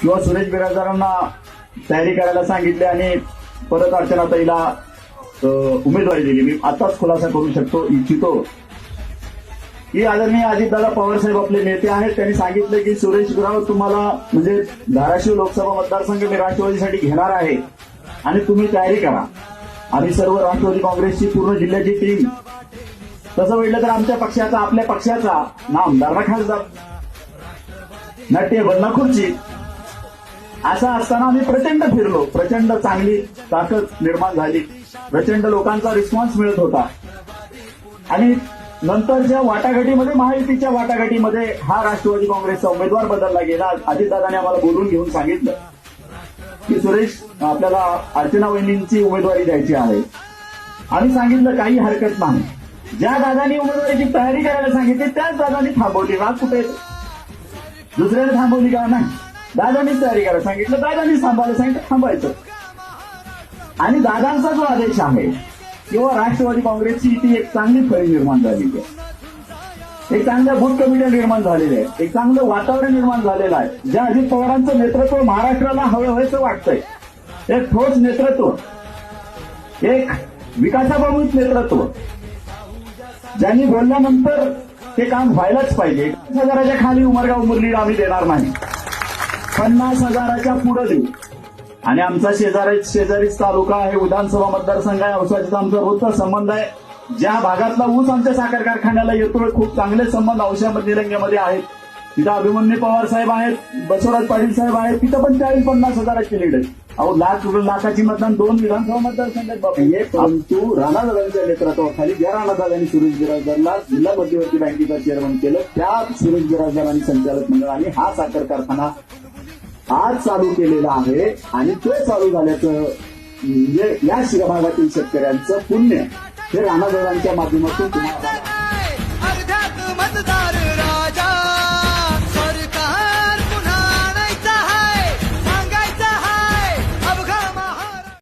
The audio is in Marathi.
किंवा सुरेश बिराजदारांना तयारी करायला सांगितले आणि परत अर्चना ताईला उमेदवारी दिली. मी आताच खुलासा करू शकतो इच्छितो. की आदरणीय अजितदादा पवार साहेब आपले नेते आहेत. त्यांनी सांगितले की सुरेश गुराव तुम्हाला म्हणजे धाराशिव लोकसभा मतदारसंघ मी राष्ट्रवादीसाठी घेणार आहे आणि तुम्ही तयारी करा. आम्ही सर्व राष्ट्रवादी काँग्रेसची पूर्ण जिल्ह्याची टीम. तसं म्हटलं तर आमच्या पक्षाचा आपल्या पक्षाचा ना आमदार ना खासदार ना टेबल ना खुर्ची असं असताना आम्ही प्रचंड फिरलो. प्रचंड चांगली ताकद निर्माण झाली. प्रचंड लोकांचा रिस्पॉन्स मिळत होता. आणि नंतरच्या वाटाघाटीमध्ये महायुतीच्या वाटाघाटीमध्ये हा राष्ट्रवादी काँग्रेसचा उमेदवार बदलला गेला अजितदादाने आम्हाला बोलून घेऊन सांगितलं की सुरेश आपल्याला अर्चना वहिनींची उमेदवारी द्यायची आहे. आम्ही सांगितलं काही हरकत नाही. ज्या दादानी उमेदवारीची तयारी करायला सांगितली त्याच दादानी थांबवली. ना कुठे? दुसऱ्याने थांबवली का? नाही. दादानीच तयारी करायला सांगितलं दादानीच थांबायला सांगितलं थांबायचं. आणि दादांचा जो आदेश आहे किंवा राष्ट्रवादी काँग्रेसची ती एक चांगली फळी निर्माण झालेली आहे. एक चांगल्या भूत कमिट्या निर्माण झालेल्या आहे. एक चांगलं वातावरण निर्माण झालेलं आहे. ज्या अजित पवारांचं नेतृत्व महाराष्ट्राला हवं वाटतंय एक ठोस नेतृत्व एक विकासाबाबत नेतृत्व ज्यांनी बोलल्यानंतर ते काम व्हायलाच पाहिजे. हजाराच्या खाली उमरगाव मुरलीला आम्ही देणार नाही. पन्नास हजाराच्या पुढे. देऊ आणि आमचा शेजारी शेजारीच तालुका आहे विधानसभा मतदारसंघ आहे औषधाचा आमचा रोजचा संबंध आहे. ज्या भागातला ऊस आमच्या साखर कारखान्याला येतोय खूप चांगले संबंध औषधामध्ये निलंग्यामध्ये आहेत. तिथं अभिमन्यू पवार साहेब आहेत बसवराज पाटील साहेब आहेत तिथं पण चाळीस पन्नास हजाराची लीड आहे. अहो लाख लाखाची मतदान दोन विधानसभा मतदारसंघ आहेत बाबा हे परंतु राणादादांच्या नेतृत्वाखाली ज्या राणादादांनी सुरेश बिराजदारला जिल्हा मध्यवर्ती बँकेचा चेअरमन केलं त्या सुरेश बिराजदारांनी संचालक मंडळाने हा साखर कारखाना आज चालू केलेला आहे आणि तो चालू झाल्याचं म्हणजे या भागातील शेतकऱ्यांचं पुण्य हे राणादादांच्या माध्यमातून तुम्हाला